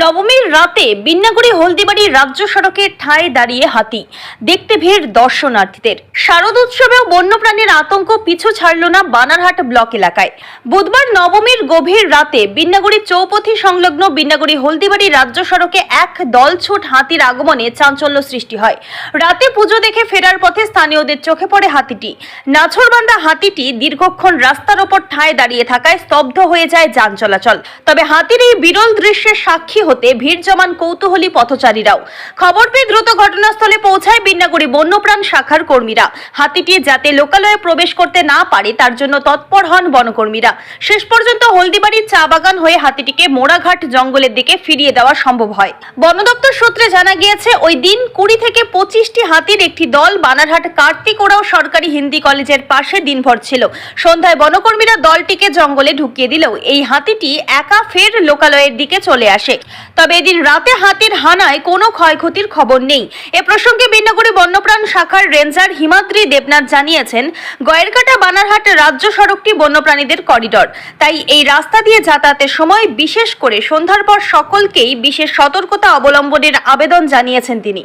নবমীর রাতে বিন্নাগুড়ি হলদিবাড়ি রাজ্য সড়কে ঠায় দাঁড়িয়ে হাতি। দেখতে ভিড় দর্শনার্থীদের। শারদ উৎসবেও বন্যপ্রাণীর আতঙ্ক পিছু ছাড়ল না বানারহাট ব্লক এলাকায়। বুধবার নবমীর গভীর রাতে বিন্নাগুড়ি চৌপথি সংলগ্ন বিন্নাগুড়ি হলদিবাড়ি রাজ্য সড়কে এক দলছুট হাতির আগমনে চাঞ্চল্য সৃষ্টি হয়। রাতে পুজো দেখে ফেরার পথে স্থানীয়দের চোখে পড়ে হাতিটি। নাছরবান্ধা হাতিটি দীর্ঘক্ষণ রাস্তার ওপর ঠায় দাঁড়িয়ে থাকায় স্তব্ধ হয়ে যায় যান চলাচল। তবে হাতির এই বিরল দৃশ্যের সাক্ষী হতে ভিড় জমান কৌতূহলী পথচারীরাও। খবর পেয়ে দ্রুত ঘটনাস্থলে পৌঁছায় বিন্নাগুড়ি বন্যপ্রাণ শাখার কর্মীরা। হাতিটি যাতে লোকালয়ে প্রবেশ করতে না পারে, তার জন্য তৎপর হন বনকর্মীরা। শেষ পর্যন্ত হলদিবাড়ির চা বাগান হয়ে হাতিটিকে মোড়াঘাট জঙ্গলের দিকে ফিরিয়ে দেওয়া সম্ভব হয়। বন দপ্তর সূত্রে জানা গিয়েছে, ওই দিন কুড়ি থেকে পঁচিশটি হাতির একটি দল বানারহাট কার্তিক ওরাও সরকারি হিন্দি কলেজের পাশে দিনভর ছিল। সন্ধ্যায় বনকর্মীরা দলটিকে জঙ্গলে ঢুকিয়ে দিলেও এই হাতিটি একা ফের লোকালয়ের দিকে চলে আসে। তবে এদিন রাতে হাতির হানায় কোনো ক্ষয়ক্ষতির খবর নেই। এ প্রসঙ্গে বিন্নগরী বন্যপ্রাণ শাখার রেঞ্জার হিমাদ্রি দেবনাথ জানিয়েছেন, গয়েরকাটা বানারহাট রাজ্য সড়কটি বন্যপ্রাণীদের করিডর। তাই এই রাস্তা দিয়ে যাতায়াতের সময় বিশেষ করে সন্ধ্যার পর সকলকেই বিশেষ সতর্কতা অবলম্বনের আবেদন জানিয়েছেন তিনি।